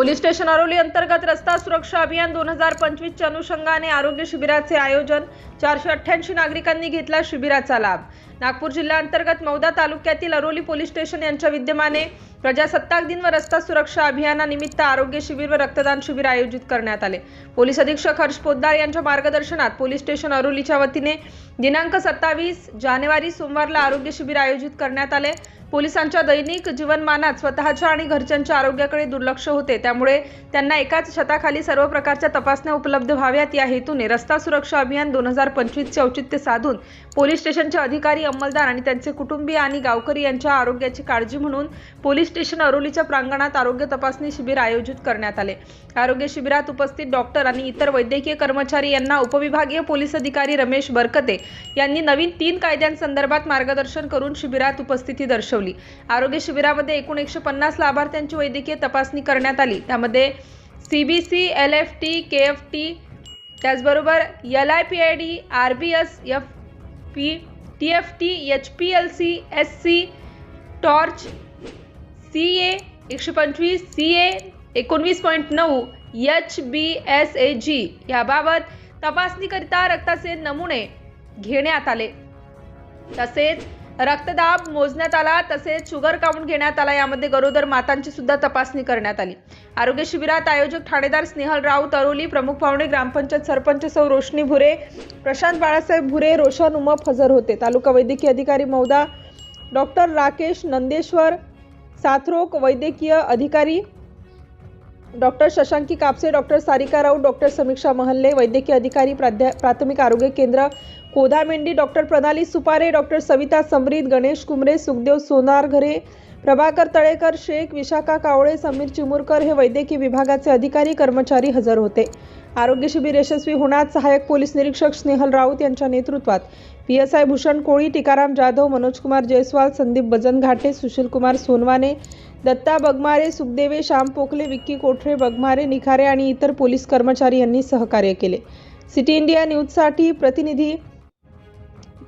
Police station Aroli अंतर्गत रस्ता सुरक्षा अभियान दोन हजार पंचवीसच्या अनुषंगाने आरोग्य शिबिराचे आयोजन चारशे अठ्ठ्याऐंशी नागरिकांनी घेतला शिबिराचा लाभ. नागपूर जिल्हा अंतर्गत मौदा तालुक्यातील अरोली पोलीस स्टेशन यांच्या विद्यमाने प्रजासत्ताक दिन व रस्ता सुरक्षा अभियानानिमित्त आरोग्य शिबिर व रक्तदान शिबिर आयोजित करण्यात आले. पोलीस अधीक्षक हर्ष पोद्दार यांच्या मार्गदर्शनात पोलीस स्टेशन अरोलीच्या वतीने दिनांक सत्तावीस जानेवारी सोमवारला आरोग्य शिबिर आयोजित करण्यात आले. पोलिसांच्या दैनिक जीवनमानात स्वतःच्या आणि घरच्यांच्या आरोग्याकडे दुर्लक्ष होते. त्यामुळे त्यांना एकाच छताखाली सर्व प्रकारच्या तपासण्या उपलब्ध व्हाव्यात. या हेतूने रस्ता सुरक्षा अभियान दोन हजार पंचवीसचे औचित्य साधून पोलीस स्टेशनचे अधिकारी अंमलदार आणि त्यांचे कुटुंबीय आणि गावकरी यांच्या आरोग्याची काळजी म्हणून पोलीस स्टेशन अरोलीच्या प्रांगणात आरोग्य तपासणी शिबिर आयोजित करण्यात आले. आरोग्य शिबिरात उपस्थित डॉक्टर आणि इतर वैद्यकीय कर्मचारी यांना उपविभागीय पोलीस अधिकारी रमेश बरकते यांनी नवीन तीन कायद्यांसंदर्भात मार्गदर्शन करून शिबिरात उपस्थिती दर्शवली. आरोग्य शिबिरामध्ये एकूण एकशे पन्नास लाभार्थ्यांची वैद्यकीय तपासणी करण्यात आली. त्यामध्ये C B C L F T K F T त्याचबरोबर L I P I D R B S F P T F T H P L C S C torch C A एकशे पंचवीस C ए एकोणवीस point नऊ H B S A जी याबाबत तपासणीकरिता रक्ताचे नमुने घेण्यात आले. तसेच रक्तदाब मोजण्यात आला तसेच शुगर काउंट घेण्यात आला यामध्ये गरोदर मातांची सुद्धा तपासणी करण्यात आली. आरोग्य शिबिरात आयोजक ठाणेदार स्नेहल राऊत अरोली प्रमुख पाहुणे ग्रामपंचायत सरपंच सौ रोशनी भुरे प्रशांत बाळासाहेब भुरे रोशन उमप हजर होते. तालुका वैद्यकीय अधिकारी मौदा डॉक्टर राकेश नंदेश्वर साथरोग वैद्यकीय अधिकारी doctor Shashanki Kapse doctor Sarika Raut doctor Samiksha Mahalle वैद्यकीय अधिकारी प्राध्या प्राथमिक आरोग्य केंद्र कोधामेंडी डॉक्टर प्रणाली सुपारे डॉक्टर सविता समरीत गणेश कुमरे सुखदेव सोनारघरे प्रभाकर तळेकर शेख विशाखा कावळे समीर चिमुरकर हे वैद्यकीय विभागाचे अधिकारी कर्मचारी हजर होते. आरोग्य शिबिर यशस्वी होण्यात सहाय्यक पोलीस निरीक्षक स्नेहल राऊत यांच्या नेतृत्वात P S I Bhushan Koli Tikaram Jadhav Manojkumar Jaiswal Sandeep Bajanghate Sushilkumar Sonwane Datta Bagmare Sukhdeve Shyam Pokhale Vicky Kothare Bagmare Nikhare आणि इतर पोलीस कर्मचारी यांनी सहकार्य केले. सिटी इंडिया न्यूजसाठी प्रतिनिधी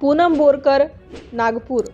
पूनम बोरकर नागपूर.